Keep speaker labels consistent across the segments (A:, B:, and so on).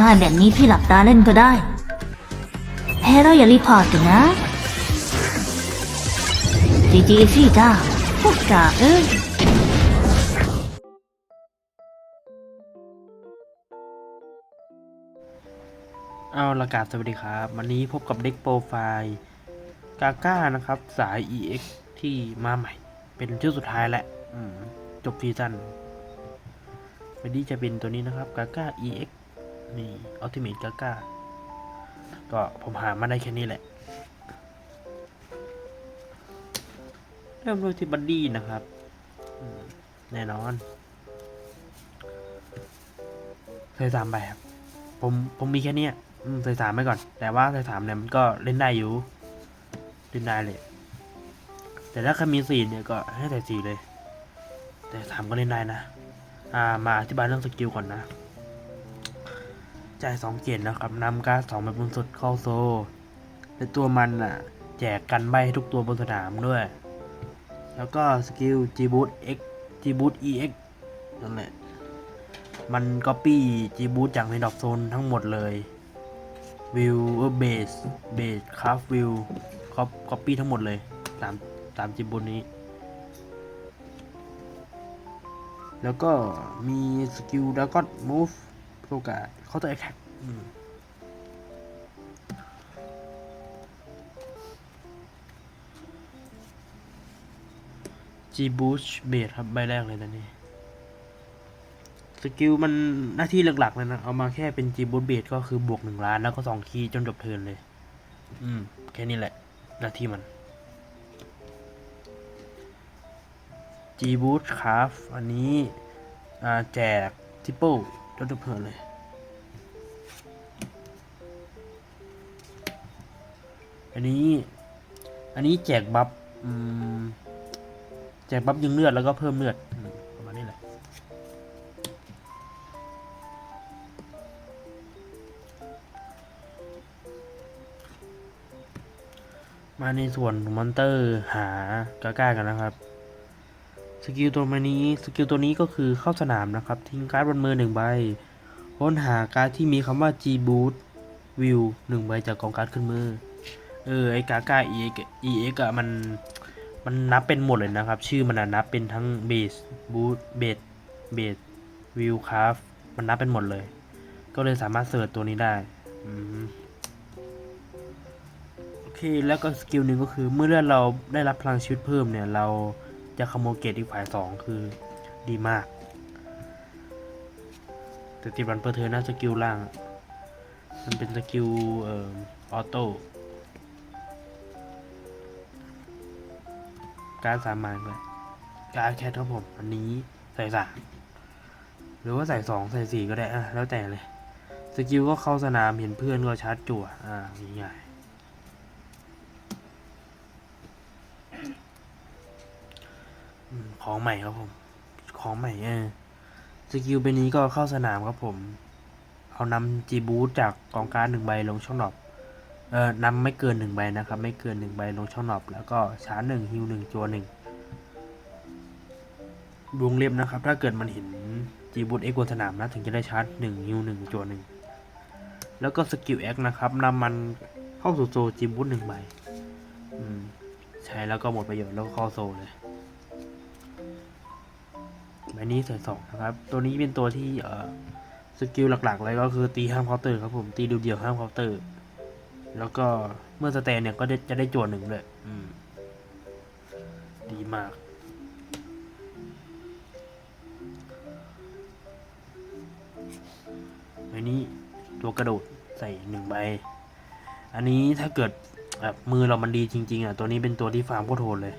A: ง่ายแบบนี้พี่หลับตาเล่นก็ได้แพ้เราอย่ารีพอร์ตกันนะจีจีซี่จ้าพวกจ่าเอ้ย
B: เอาละกาศสวัสดีครับ วันนี้พบกับเด็กโปรไฟล์กาก้านะครับ สาย EX ที่มาใหม่ เป็นชื่อสุดท้ายแหละจบซีซั่นวันนี้จะเป็นตัวนี้นะครับกาก้า EX นี่อัลติเมทกาก้าก็ผมหามาได้แค่นี้แหละ เริ่มด้วยที่บัดดี้นะครับ แน่นอนเคยสามแบบผมผมมีแค่นี้ยอืมใส่สามไปก่อน แต่ว่าใส่สามเนี่ยมันก็เล่นได้อยู่ เล่นได้เลย แต่ถ้าใครมีสี่เนี่ยก็ให้ใส่สี่เลย แต่สามก็เล่นได้นะ อ่ามาอธิบายเรื่องสกิลก่อนนะ จ่ายสองเกียรตินะครับนำการ์ดสองใบบนสุดเข้าโซและตัวมันอะ แจกกันใบให้ทุกตัวบนสนามด้วย แล้วก็สกิล G Boost X G Boost EX นั่นแหละ มันก๊อปปี้จีบูทจากในดอกโซนทั้งหมดเลยวิวเออเบสเบสคราฟวิวคอปก๊อปปี้ทั้งหมดเลยตามตามจีบูทนี้แล้วก็มีสกิลดากอนมูฟโอกาส เขาตัวแอคแท็กจีบูชเบสครับ ใบแรกเลยนะนี่ สกิลมันหน้าที่หลักๆเลยนะ เอามาแค่เป็นจีบูทเบสก็คือบวกหนึ่งล้าน แล้วก็สองคีย์จนจบเทิร์นเลย อืม แค่นี้แหละ หน้าที่มันจีบูทคราฟอันนี้อ่าแจกทิปเปิลจนจบเทิร์นเลย อันนี้ อันนี้แจกบัฟอืมแจกบัฟยิงเลือดแล้วก็เพิ่มเลือดอืมประมาณนี้แหละ มาในส่วนของมอนเตอร์หากาก้ากันนะครับสกิลตัวมานี้สกิลตัวนี้ก็คือเข้าสนามนะครับ ทิ้งการ์ดบนมือหนึ่งใบค้นหาการ์ดที่มีคำว่า G Boot View หนึ่งใบจากกองการ์ดขึ้นมือ เออไอกาก้า EX EX อะมันมันนับเป็นหมดเลยนะครับ ชื่อมันอะนับเป็นทั้ง Base Boot Base Base View Craft มันนับเป็นหมดเลย ก็เลยสามารถเสิร์ชตัวนี้ได้อโอเคแล้วก็สกิลหนึ่งก็คือเมื่อเลือดเราได้รับพลังชีวิตเพิ่มเนี่ย เราจะขโมยเกรดอีกฝ่ายสองคือดีมาก แต่ติดวันเปอร์เทอร์น่าสกิลล่าง มันเป็นสกิลเอ่อออโต้ การดสามานเลยการดแคทครับผมอันนี้ใส่สามหรือว่าใส่สองใส่สี่ก็ได้อะแล้วแต่เลยสกิลก็เข้าสนามเห็นเพื่อนก็ชาร์จจั่วอ่าง่ายๆของใหม่ครับผม ของใหม่เออสกิลเป็นนี้ก็เข้าสนามครับผม เอานำจีบูจากกองการหนึ่งใบลงช่องดอป เออนำไม่เกินหนึ่งใบนะครับ ไม่เกินหนึ่งใบลงช่องดรอปแล้วก็ชาร์จหนึ่งฮิวหนึ่งจัวหนึ่งวงเล็บนะครับ ถ้าเกิดมันเห็นจีบูทเอ็กบนสนามนะถึงจะได้ชาร์จหนึ่งฮิวหนึ่งจัวหนึ่งแล้วก็สกิลแอคนะครับนำมันเข้าสู่โซจิมบุตหนึ่งใบใช้แล้วก็หมดประโยชน์แล้วก็เข้าโซเลยใบนี้ใส่สองนะครับ ตัวนี้เป็นตัวที่เออสกิลหลักๆเลยก็คือตีห้ามเคาน์เตอร์ครับผมตีเดียวๆห้ามเคาน์เตอร์ แล้วก็เมื่อสแตนเนี่ยก็ได้จะได้โจทย์หนึ่งด้วยอืมดีมากอันนี้ตัวกระโดดใส่หนึ่งใบ อันนี้ถ้าเกิดแบบมือเรามันดีจริง ๆ อะ ตัวนี้เป็นตัวที่ฟาร์มโคตรโหดเลย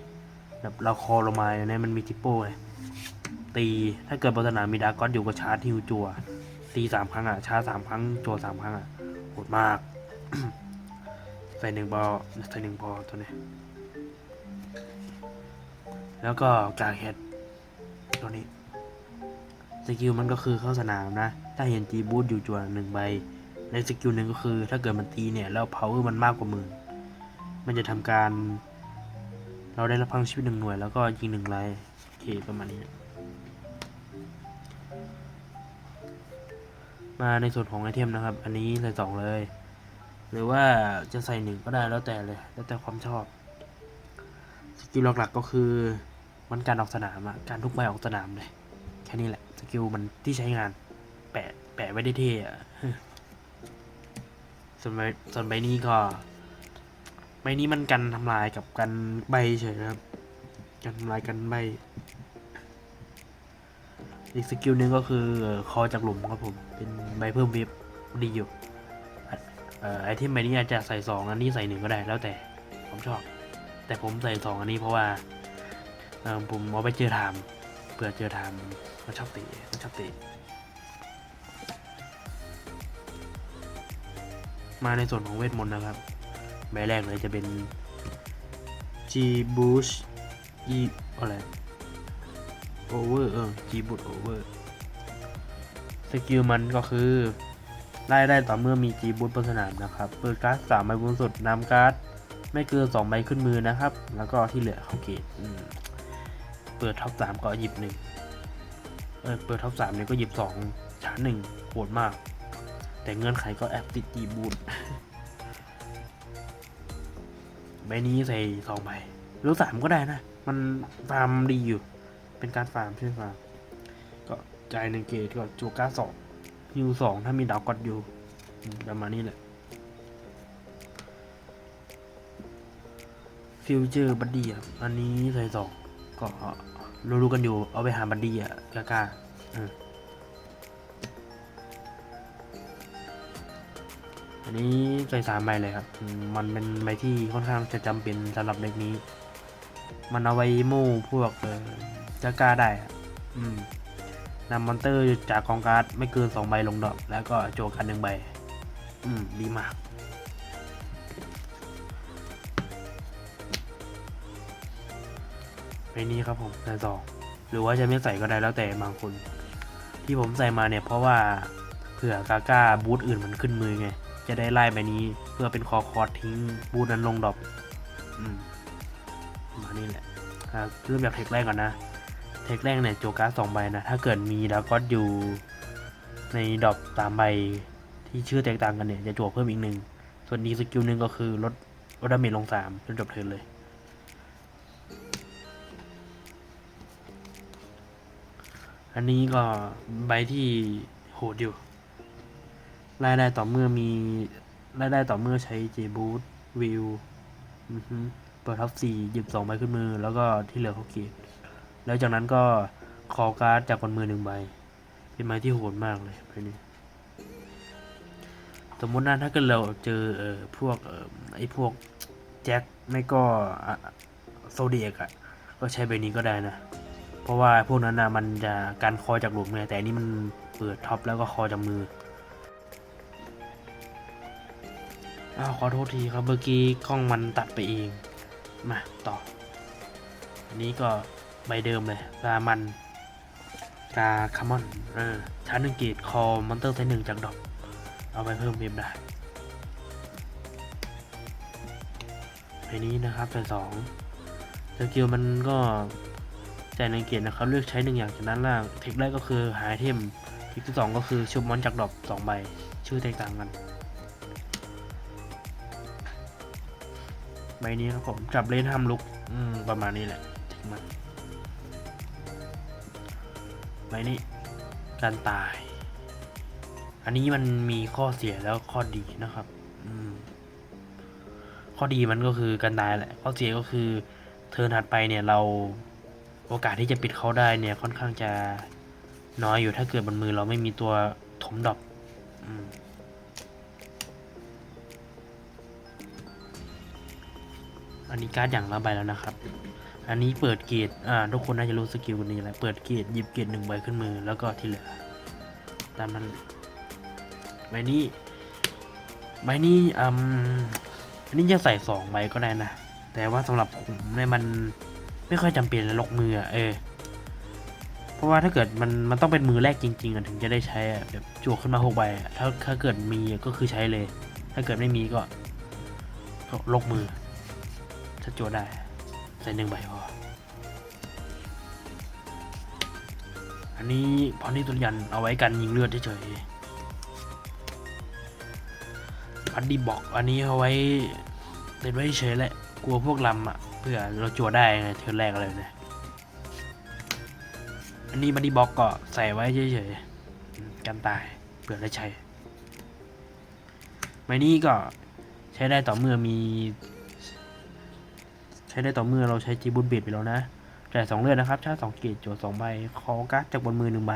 B: แบบเราคอลงมาเนี่ยมันมีทิปโป้ไงตี ถ้าเกิดบนสนามมีดาร์กอนอยู่ก็ชาร์จฮิวจัวตีสามครั้งอะ ชาร์จสามครั้งจัวสามครั้งอะโหดมาก ใส่หนึ่งบอลใส่หนึ่งบอลตัวนี้ แล้วก็กาแฮดตัวนี้สกิลมันก็คือเข้าสนามนะ ถ้าเห็นตีบูทอยู่จวนหนึ่งใบ ในสกิลหนึ่งก็คือ ถ้าเกิดมันตีเนี่ย แล้ว power มันมากกว่าหมื่นมันจะทำการ เราได้รับพลังชีวิตหนึ่งหน่วย แล้วก็ยิงหนึ่งไลน์โอเคประมาณนี้ มาในส่วนของไอเทมนะครับ อันนี้ใส่สองเลย หรือว่าจะใส่หนึ่งก็ได้แล้วแต่เลย แล้วแต่ความชอบสกิลหลักๆก็คือมันการออกสนามอะการทุกใบออกสนามเลยแค่นี้แหละสกิลมันที่ใช้งาน แปะแปะไว้ได้เท่อะส่วนใบส่วนใบนี้ก็ใบนี้มันกันทำลายกับกันใบเฉยนะครับกันทำลายกันใบอีกสกิลหนึ่งก็คือคอจากหลุมครับผม เป็นใบเพิ่มเวฟดีอยู่ ไอเทมใบนี้อาจจะใส่สองอันนี้ใส่หนึ่งก็ได้แล้วแต่ผมชอบ แต่ผมใส่สองอันนี้เพราะว่าผมเอาไปเจอไทม์เผื่อเจอไทม์มันชอบตีมันชอบตีมาในส่วนของเวทมนต์นะครับ ใบแรกเลยจะเป็น G Boost E อะไร Over เออ G Boost Over สกิลมันก็คือ ได้ได้ต่อเมื่อมี G Boost บนสนามนะครับเปิดการ์ดสามใบบนสุดนำการ์ดไม่เกินสองใบขึ้นมือนะครับ แล้วก็ที่เหลือเข้าเกตเปิดท็อปสามก็หยิบหนึ่งเออเปิดท็อปสามเนี่ยก็หยิบสองชาร์จหนึ่งโหดมาก แต่เงื่อนไขก็แอบติด G Boost ใบนี้ใส่สองใบหรือสามก็ได้นะ มันฟาร์มดีอยู่ เป็นการฟาร์มใช่ไหมฟาร์มก็จ่ายหนึ่งเกตก็จูก้าสอง ฮิวสองถ้ามีดาวกดอยู่ประมาณนี้แหละฟิวเจอร์บัดดี้ครับอันนี้ใส่สองก็รู้ๆกันอยู่เอาไปหาบัดดี้อะกล้าอันนี้ใส่สามใบเลยครับ มันเป็นใบที่ค่อนข้างจะจำเป็นสำหรับเด็กนี้ มันเอาไว้มู่พวกเออจะกล้าได้อะอืม นำมอนเตอร์จากกองการ์ดไม่เกินสองใบลงดอก แล้วก็โจกันหนึ่งใบ อืม ดีมากใบนี้ครับผมใส่สองหรือว่าจะไม่ใส่ก็ได้แล้วแต่บางคน ที่ผมใส่มาเนี่ยเพราะว่าเผื่อกาก้าบูธอื่นมันขึ้นมือไง จะได้ไล่ใบนี้เพื่อเป็นคอคอร์ทิ้งบูธนั้นลงดอก อืมมานี้แหละเริ่มจากเทคแรกก่อนนะ เทคแรกเนี่ยโจกาสองใบนะ ถ้าเกิดมีดาวก็อตอยู่ในดรอปสามใบที่ชื่อแตกต่างกันเนี่ย จะจวกเพิ่มอีกหนึ่ง ส่วนนี้สกิลหนึ่งก็คือลดลดดาเมจลงสามจนจบเทิร์นเลย อันนี้ก็ใบที่โหดอยู่ รายได้ต่อเมื่อมีรายได้ต่อเมื่อใช้เจบูทวิวอือฮึเปิดท็อปสี่หยิบสองใบขึ้นมือ แล้วก็ที่เหลือเขาเกต แล้วจากนั้นก็คอการ์ดจากบนมือหนึ่งใบ เป็นไม้ที่โหดมากเลยใบนี้สมมตินะถ้าเกิดเราเจอเอ่อพวกเอ่อไอ้พวกแจ็คไม่ก็โซเดียกอะก็ใช้ใบนี้ก็ได้นะ เพราะว่าพวกนั้นนะมันจะการคอจากหลุมไงแต่อันนี้มันเปิดท็อปแล้วก็คอจากมืออ้าวขอโทษทีครับเมื่อกี้กล้องมันตัดไปเอง มาต่อ อันนี้ก็ ใบเดิมเลยกามันกาคามอนเออชาร์จหนึ่งเกตคอมอนเตอร์ไซส์หนึ่งจากดอก เอาไปเพิ่มเวฟได้ใบนี้นะครับใส่สองสกิลมันก็จ่ายหนึ่งเกตนะครับเลือกใช้หนึ่งอย่างจากนั้นล่างเทคแรกก็คือหาไอเทมเทคที่สองก็คือชุบมอนจากดอกสองใบ ชื่อแตกต่างกัน ใบนี้ครับผมจับเลนทำลุก อืม ประมาณนี้แหละทิ้งมัน ใบนี้การตาย อันนี้มันมีข้อเสียแล้วข้อดีนะครับอืมข้อดีมันก็คือการตายแหละ ข้อเสียก็คือเทิร์นถัดไปเนี่ยเราโอกาสที่จะปิดเขาได้เนี่ยค่อนข้างจะน้อยอยู่ถ้าเกิดบนมือเราไม่มีตัวถมดอกอืมอันนี้การ์ดอย่างละใบแล้วนะครับ อันนี้เปิดเกตอ่าทุกคนน่าจะรู้สกิลนี้แหละเปิดเกตหยิบเกตหนึ่งใบขึ้นมือแล้วก็ที่เหลือตามนั้นใบนี้ใบนี้อืมอันนี้จะใส่สองใบก็ได้นะ แต่ว่าสำหรับผมเนี่ยมันไม่ค่อยจำเป็นเลยลกมือเออ เพราะว่าถ้าเกิดมันมันต้องเป็นมือแรกจริงๆอะถึงจะได้ใช้อะแบบจวกขึ้นมาหกใบถ้าถ้าเกิดมีก็คือใช้เลย ถ้าเกิดไม่มีก็ก็ลกมือถ้าจทย์ได้ ส่หนึ่งใบพอ อันนี้พอนี่ตุนยันเอาไว้กันยิงเลือดเฉยบัดดี้บอกอันนี้เอาไว้เด็ดไว้เฉยแหละ กลัวพวกลำอะเพื่อเราจั่วได้ไงเทิร์นแรกอะไรเนี่ยอันนี้บัดดี้บอกก็ใส่ไว้เฉยๆกันตายเผื่อได้ใช้ใบนี้ก็ใช้ได้ต่อเมื่อมี ช้ได้ต่อเมื่อเราใช้จีบุนเบียดไปแล้วนะจ่ายสองเลือดนะครับ ชาร์จสองเกตโจทย์สองใบคอการ์ดจากบนมือหนึ่งใบ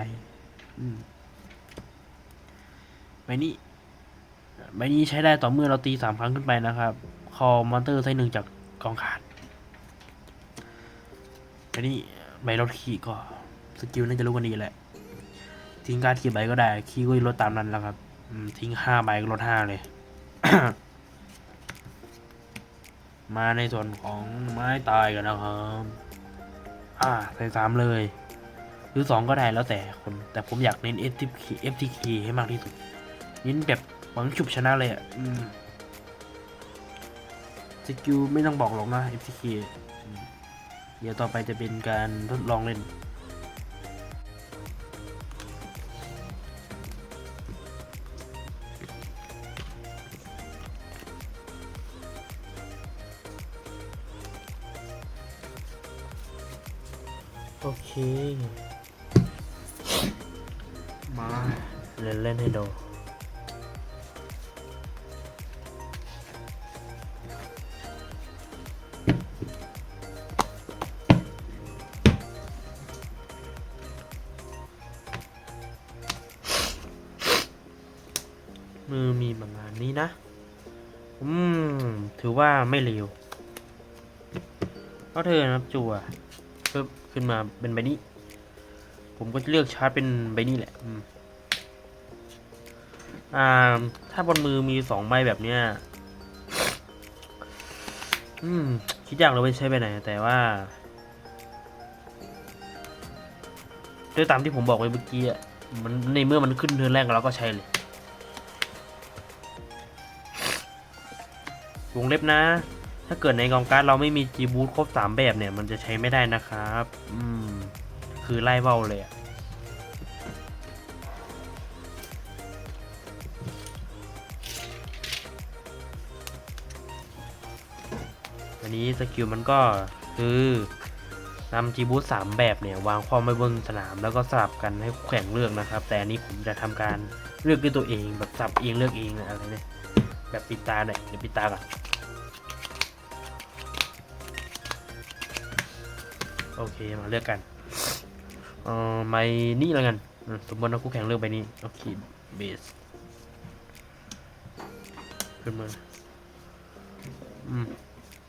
B: ใบนี้ใบนี้ใช้ได้ต่อเมื่อเราตีสามครั้งขึ้นไปนะครับ คอมอนเตอร์ไซส์หนึ่งจากกองขาดใบนี้ใบลดขีก็สกิลน่าจะรู้กันดีแหละ ทิ้งการดกี่ใบก็ได้คีย์ก็ลดตามนั้นแล้วครับทิ้งห้าใบก็ลดห้าเลย มาในส่วนของไม้ตายกันนะครับ อ่าใส่สามเลย หรือสองก็ได้แล้วแต่คน แต่ผมอยากเน้น FTK FTK ให้มากที่สุดเน้นแบบหวังฉุบชนะเลยอะอืมสกิลไม่ต้องบอกหรอกนะ FTK อืมเดี๋ยวต่อไปจะเป็นการทดลองเล่น โอเค มาเล่นเล่นให้ดูมือมีประมาณนี้นะ อืม ถือว่าไม่เร็วก็เธอนะครับจัวปึ๊บ ขึ้นมาเป็นใบนี้ ผมก็จะเลือกชาร์จเป็นใบนี้แหละอ่า ถ้าบนมือมีสองใบแบบเนี้ย อืม คิดอยากเราไปใช้ไปไหน แต่ว่าด้วยตามที่ผมบอกไว้เมื่อกี้อะ มันในเมื่อมันขึ้นเทิร์นแรกเราก็ใช้เลยวงเล็บนะ ถ้าเกิดในกองการ์ดเราไม่มีจีบูทครบสามแบบเนี่ย มันจะใช้ไม่ได้นะครับ อืม คือไล่เบ้าเลยอะอันนี้สกิลมันก็คือนำจีบูทสามแบบเนี่ย วางความไว้บนสนาม แล้วก็สลับกันให้แข่งเลือกนะครับ แต่อันนี้ผมจะทำการเลือกด้วยตัวเองแบบสับเองเลือกเองอะไรเนี่ยแบบปิดตาเนี่ยเดี๋ยวปิดตาก่อน โอเคมาเลือกกันเอ่อใบนี้แล้วกันสมมติว่าคู่แข่งเลือกใบนี้โอเคเบสขึ้นมาอืม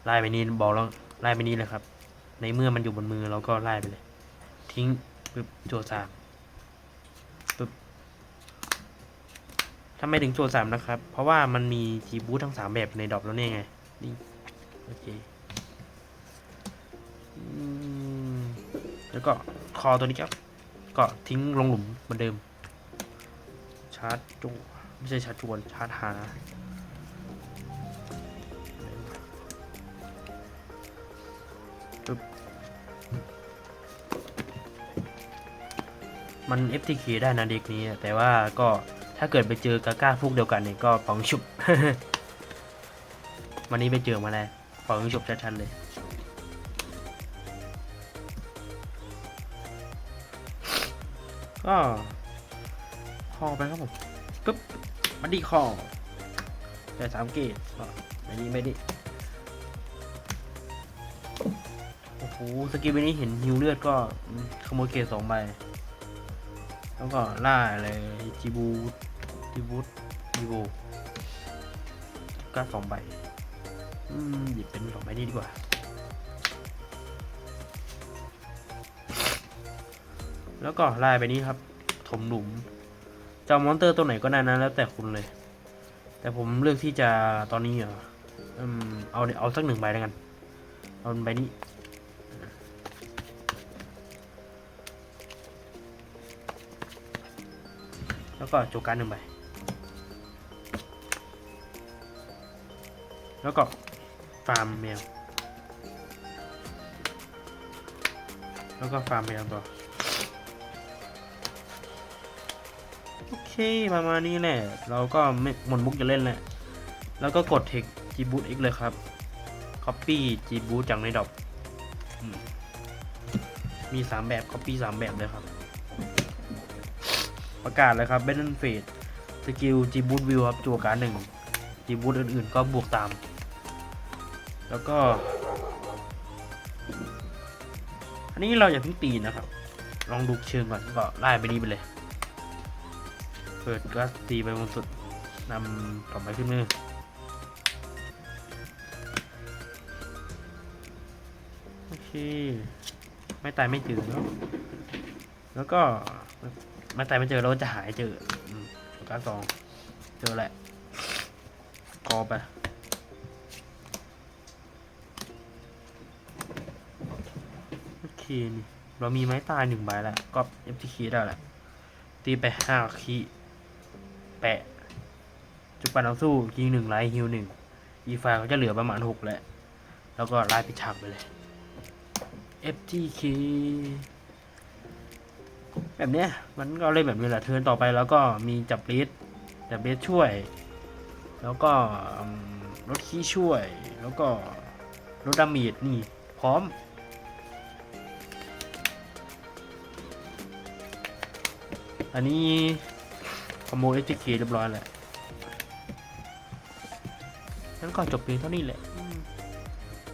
B: ไล่ไปนี้บอกแล้วไล่ไปนี้เลยครับ ในเมื่อมันอยู่บนมือเราก็ไล่ไปเลย ทิ้งปึ๊บโจสามปึ๊บทำไมถึงโจสามนะครับ เพราะว่ามันมีจีบูททั้งสามแบบในดรอปแล้วเนี่ยไง นี่ โอเค แล้วก็คอตัวนี้ครับ ก็ทิ้งลงหลุมเหมือนเดิม ชาร์จจูไม่ใช่ชาร์จจวน ชาร์จหาปึ๊บมัน FTK ได้นะเด็กนี้ แต่ว่าก็ถ้าเกิดไปเจอกาก้าพวกเดียวกันเนี่ยก็ปังฉุบ วันนี้ไปเจอมาแล้วปังฉุบชัดๆเลย ก็คอไปครับผมปึ๊บมันดีคอแต่สามเกตก็ไม่ดีไม่ดีโอ้โหสกิลนี้เห็นฮิวเลือดก็ขโมยเกตสองใบแล้วก็ล่าอะไรจีบูจีบูจีบูก็สองใบหยิบเป็นสองใบนี้ดีกว่า แล้วก็ไล่ไปนี้ครับ ถมหลุมจะเอมอนเตอร์ตัวไหนก็ได้นะแล้วแต่คุณเลย แต่ผมเลือกที่จะตอนนี้เหรออเอาเอาสักหนึ่งใบแล้วกัน เอาใบนี้แล้วก็โจการหนึ่งใบ แล้วก็ฟาร์มแมว แล้วก็ฟาร์มแมวต่อ เคประมาณนี้แหละ เราก็ไม่หมดมุกจะเล่นแหละ แล้วก็กด Text G Boot X เลยครับ Copy G Boot จากในดอกมมี 3 แบบ Copy 3 แบบเลยครับ ประกาศเลยครับ b a t t l e f a t e สกิล G Boot View ครับจั่วการดหนึ่ง G Boot อื่นๆ ก็บวกตาม แล้วก็ อันนี้เราอย่าเพิ่งตีนะครับ ลองดูเชิงก่อนก็ไล่ไปนี้ไปเลย เปิดก็ตีไปบนสุดนำกลับมาขึ้นมือโอเคไม่ตายไม่เจอเนาะแล้วก็ไม่ตายไม่เจอเราจะหายเจอการสองเจอแหละกอไปโอเคนี่เรามีไม้ตายหนึ่งใบแล้วก็ FTK ได้แหละตีไปห้าคี แปะ จุปันเอาสู้ยิงหนึ่งไลท์ฮิวหนึ่งอีฟเขาจะเหลือประมาณหกแหละ แล้วก็ไล่ปิดฉากไปเลย FTK แบบเนี้ยมันก็เล่นแบบนี้แหละเทิร์นต่อไปแล้วก็มีจับเลสจับเลสช่วย แล้วก็อืมลดขี้ช่วย แล้วก็ลดดาเมจนี่ พร้อม อันนี้ ขโมย FTK เรียบร้อยแล้วงั้นก็จบเพียงเท่านี้แหละ